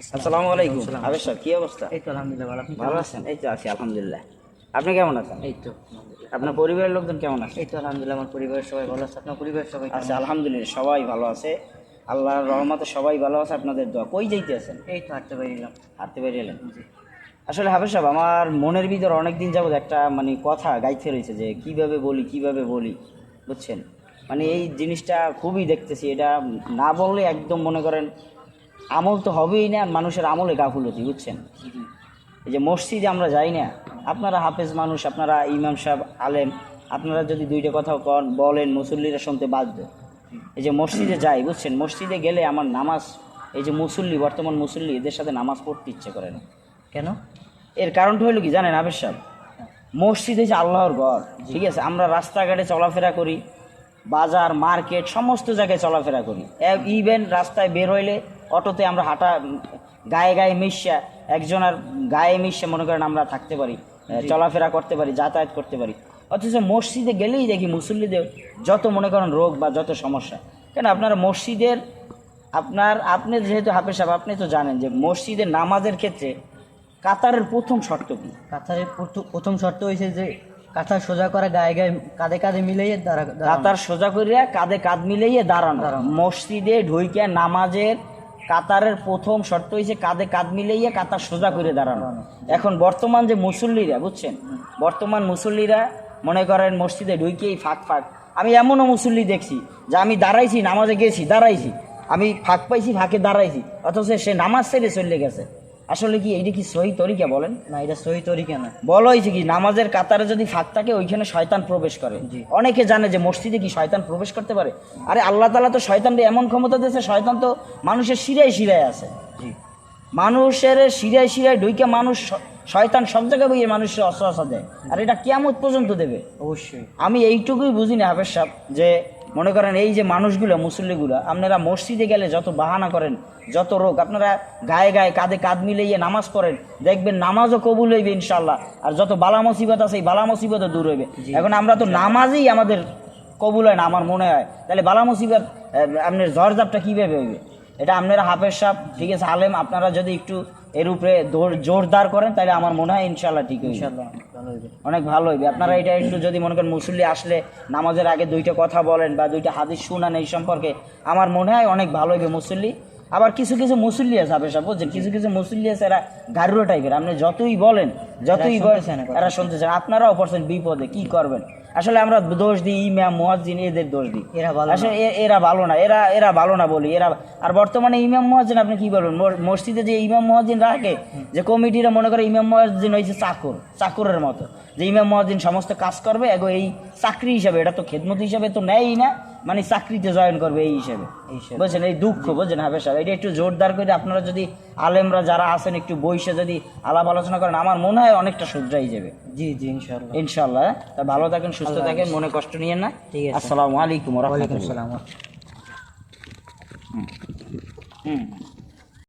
আসসালামু আলাইকুম। আবেশ কি অবস্থা? এই তো আলহামদুলিল্লাহ ভালো। আপনি ভালো আছেন? এই তো আছি আলহামদুলিল্লাহ। আপনি কেমন আছেন? এই তো আপনার পরিবারের লোকজন কেমন আছে? এই তো আলহামদুলিল্লাহ আমার পরিবারের সবাই ভালো আছে। আপনার পরিবারের সবাই? আচ্ছা আলহামদুলিল্লাহ সবাই ভালো আছে। আল্লাহর রহমতে সবাই ভালো আছে আপনাদের দোয়া। কই যাইতে আছেন? এই তো হাঁটতে পারিলাম হাঁটতে এলেন? আসলে হাফেজ সাহেব আমার মনের ভিতর অনেক দিন যাবত একটা মানে কথা গাইতে রয়েছে যে কীভাবে বলি কীভাবে বলি বুঝছেন? মানে এই জিনিসটা খুবই দেখতেছি। এটা না বললে একদম মনে করেন আমল তো হবেই না মানুষের আমলে গাফুলতি বুঝছেন? এই যে মসজিদে আমরা যাই না আপনারা হাফেজ মানুষ আপনারা ইমাম সাহেব আলেম আপনারা যদি দুইটা কথা কন বলেন মুসল্লিরা শুনতে বাধ্য। এই যে মসজিদে যাই বুঝছেন? মসজিদে গেলে আমার নামাজ এই যে মুসল্লি বর্তমান মুসল্লি এদের সাথে নামাজ পড়তে ইচ্ছে করে না। কেন? এর কারণটা হলো কি জানেন আবেশ সাহেব? মসজিদ হচ্ছে আল্লাহর ঘর ঠিক আছে? আমরা রাস্তাঘাটে চলাফেরা করি বাজার মার্কেট সমস্ত জায়গায় চলাফেরা করি। ইভেন রাস্তায় বের হইলে অটোতে আমরা হাঁটা গায়ে গায়ে মিশা একজনের গায়ে মিশে মনে করেন আমরা থাকতে পারি চলাফেরা করতে পারি যাতায়াত করতে পারি। অথচ মসজিদে গেলেই দেখি মুসল্লিদের যত মনে করেন রোগ বা যত সমস্যা। কেন আপনারা মসজিদের আপনার আপনি যেহেতু হাফেজ সাহেব আপনি তো জানেন যে মসজিদের নামাজের ক্ষেত্রে কাতারের প্রথম শর্ত কী? কাতারের প্রথ- প্রথম শর্ত হয়েছে যে কাতার সোজা করে গায়ে গায়ে কাঁধে কাঁধে মিলিয়ে দাঁড়া কাতার সোজা করিয়া কাঁধে কাঁধ মিলাইয়ে দাঁড়ানো। দাঁড়ানো। মসজিদে ঢুইকে নামাজের কাতারের প্রথম শর্ত হয়েছে কাঁধে কাঁধ মিলাইয়া কাতার সোজা করে দাঁড়ানো। এখন বর্তমান যে মুসল্লিরা, বুঝছেন? বর্তমান মুসল্লিরা মনে করেন মসজিদে ঢুকেই ফাঁক ফাঁক। আমি এমনও মুসল্লি দেখছি যে আমি দাঁড়াইছি, নামাজে গেছি, দাঁড়াইছি। আমি ফাঁক পাইছি, ফাঁকে দাঁড়াইছি। অথচ সে নামাজ ছেড়ে চলে গেছে। আসলে কি এইটা কি সহি তরিকা বলেন? না এটা সহি তরিকা না। বলা হয়েছে কি নামাজের কাতারে যদি ফাঁক থাকে ওইখানে শয়তান প্রবেশ করে। অনেকে জানে যে মসজিদে কি শয়তান প্রবেশ করতে পারে? আরে আল্লাহ তালা তো শয়তানকে এমন ক্ষমতা দিয়েছে শয়তান তো মানুষের শিরায় শিরায় আছে। জি। মানুষের শিরায় শিরায় ঢুইকে মানুষ শয়তান সব জায়গায় বইয়ে মানুষের অস্ত্র দেয়। আর এটা কেমন পর্যন্ত দেবে। অবশ্যই। আমি এইটুকুই বুঝি না হাফেজ সাহেব যে মনে করেন এই যে মানুষগুলো মুসল্লিগুলো আপনারা মসজিদে গেলে যত বাহানা করেন যত রোগ আপনারা গায়ে গায়ে কাঁধে কাঁধ মিলিয়ে নামাজ পড়েন দেখবেন নামাজও কবুল হইবে ইনশাল্লাহ আর যত বালা মুসিবত আছে এই বালা মুসিবতও দূর হইবে। এখন আমরা তো নামাজই আমাদের কবুল হয় না আমার মনে হয়। তাহলে বালা মুসিবত আপনার ঝড়ঝাপটা কীভাবে হইবে? এটা আপনারা হাফেজ সাহেব ঠিক আছে আলেম আপনারা যদি একটু এর উপরে জোরদার করেন তাহলে আমার মনে হয় ইনশাল্লাহ ঠিক ইনশাল্লাহ অনেক ভালো হইবে। আপনারা এটা একটু যদি মনে করেন মুসল্লি আসলে নামাজের আগে দুইটা কথা বলেন বা দুইটা হাদিস শুনান এই সম্পর্কে আমার মনে হয় অনেক ভালো হইবে মুসল্লি। আবার কিছু কিছু মুসল্লি আছে আপনি সব বুঝছেন? কিছু কিছু মুসল্লি আছে এরা গারুয়া টাইপের আপনি যতই বলেন যতই এরা বলেন শুনতে চায় না কথা। এরা শুনতে চান আপনারাও পড়ছেন বিপদে কি করবেন? আসলে আমরা দোষ দিই ইমাম মুয়াজ্জিন এদের দোষ দিই। এরা ভালো আসলে এরা ভালো না। এরা এরা ভালো না বলি। এরা আর বর্তমানে ইমাম মহাজিন আপনি কি বলবেন? মসজিদে যে ইমাম মহাজিন রাখে যে কমিটিরা মনে করে ইমাম মহাজিন হয়েছে চাকর চাকরের মতো। যে ইমাম মহাজিন সমস্ত কাজ করবে এগো এই চাকরি হিসাবে এটা তো খেদমত হিসাবে তো নেয়ই না। মানে চাকরিতে জয়েন করবে এই হিসাবে। বুঝছেন? এই দুঃখ বুঝছেন হাফেজ সাহেব? এটা একটু জোরদার করে আপনারা যদি আলেমরা যারা আছেন একটু বইসে যদি আলাপ আলোচনা করেন আমার মনে হয় অনেকটা শুধরাই যাবে। জি জি ইনশাল্লাহ ইনশাল্লাহ হ্যাঁ? তা ভালো থাকেন সুস্থ থাকেন মনে কষ্ট নিয়ে না। ঠিক আছে। আসসালামু আলাইকুম রহমতুল্লাহ। হুম। হুম।